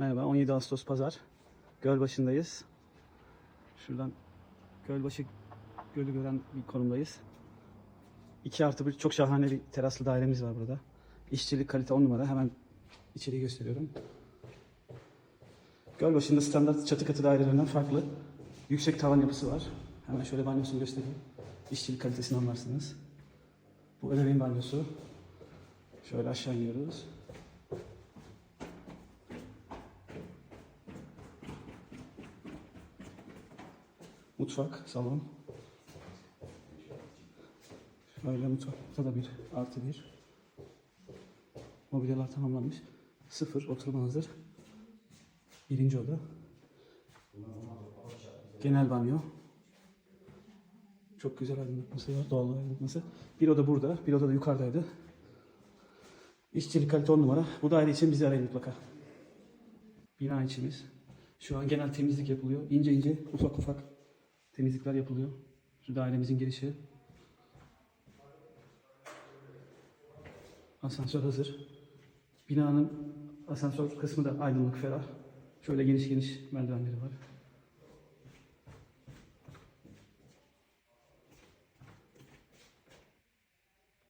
Merhaba, 17 Ağustos Pazar. Gölbaşı'ndayız. Şuradan Gölbaşı Gölü gören bir konumdayız. 2 artı bir çok şahane bir teraslı dairemiz var burada. İşçilik kalite 10 numara. Hemen içeriği gösteriyorum. Gölbaşı'nda standart çatı katı dairelerinden farklı. Yüksek tavan yapısı var. Hemen şöyle banyosunu göstereyim. İşçilik kalitesini anlarsınız. Bu ebeveyn banyosu. Şöyle aşağı iniyoruz. Mutfak, salon. Şöyle mutfakta da bir artı bir. Mobilyalar tamamlanmış. Sıfır, oturma hazır. Birinci oda. Genel banyo. Çok güzel aydınlatması var, doğal aydınlatması. Bir oda burada, bir oda da yukarıdaydı. İşçilik kalite 10 numara. Bu daire için bizi arayın mutlaka. Bina içimiz. Şu an genel temizlik yapılıyor. İnce ince, ufak ufak temizlikler yapılıyor. Şu dairemizin girişi. Asansör hazır. Binanın asansör kısmı da aydınlık ferah. Şöyle geniş geniş merdivenleri var.